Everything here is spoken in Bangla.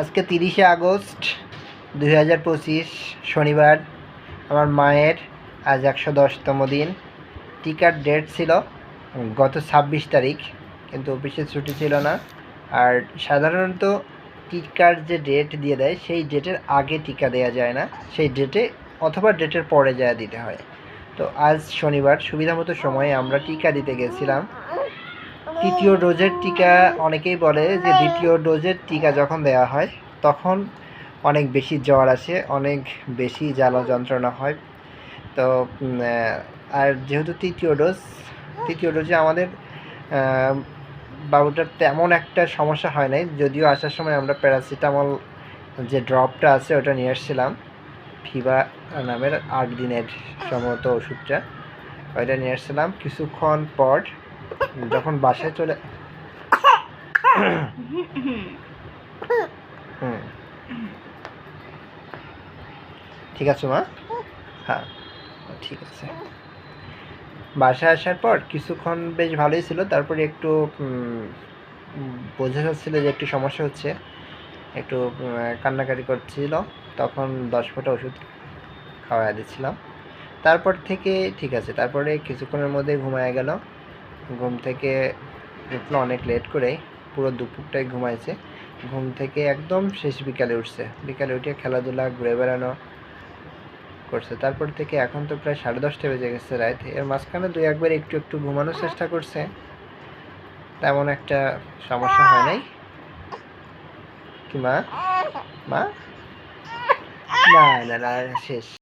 আজকে তিরিশে আগস্ট দুই হাজার পঁচিশ, শনিবার। আমার মায়ের আজ একশো দশতম দিন। টিকার ডেট ছিল গত ছাব্বিশ তারিখ, কিন্তু অফিসে ছুটি ছিল না। আর সাধারণত টিকার যে ডেট দিয়ে দেয়, সেই ডেটের আগে টিকা দেওয়া যায় না। সেই ডেটে অথবা ডেটের পরে যায় দিতে হয়। তো আজ শনিবার, সুবিধামতো সময়ে আমরা টিকা দিতে গেছিলাম। তৃতীয় ডোজের টিকা অনেকেই বলে যে দ্বিতীয় ডোজের টিকা যখন দেওয়া হয়, তখন অনেক বেশি জ্বর আসে, অনেক বেশি জ্বালা যন্ত্রণা হয়। তো আর যেহেতু তৃতীয় ডোজ, তৃতীয় ডোজে আমাদের বাবুটার তেমন একটা সমস্যা হয় নাই, যদিও আসার সময় আমরা প্যারাসিটামল যে ড্রপটা আছে, ওটা নিয়ে এসেছিলাম ফিবা নামের আট দিনের সম্ভবত ওষুধটা, ওইটা নিয়ে এসেছিলাম কিছুক্ষণ পর যখন বাসায় চলে হুম। ঠিক আছে, মা? হ্যাঁ ঠিক আছে। বাসায় আসার পর কিছুক্ষণ বেশ ভালোই ছিল, তারপরে একটু বোঝা যাচ্ছিল যে একটু সমস্যা হচ্ছে। একটু কান্নাকাটি করছিল, তখন দশ ফোঁটা ওষুধ খাওয়া দিচ্ছিলাম। তারপর থেকে ঠিক আছে, তারপরে কিছুক্ষণের মধ্যে ঘুমায় গেল। ঘুম থেকে উঠল অনেক লেট করে পুরো দুপুরটাই ঘুমাইছে। ঘুম থেকে একদম শেষ বিকালে উঠছে। বিকালে উঠে খেলাধুলা, ঘুরে বেড়ানো করছে। তারপর থেকে এখন তো প্রায় সাড়ে দশটা বেজে গেছে রাত। এর মাঝখানে দুই একবার একটু একটু ঘুমানোর চেষ্টা করছে। তেমন একটা সমস্যা হয় নাই। কি মা? মা? না না না, শেষ।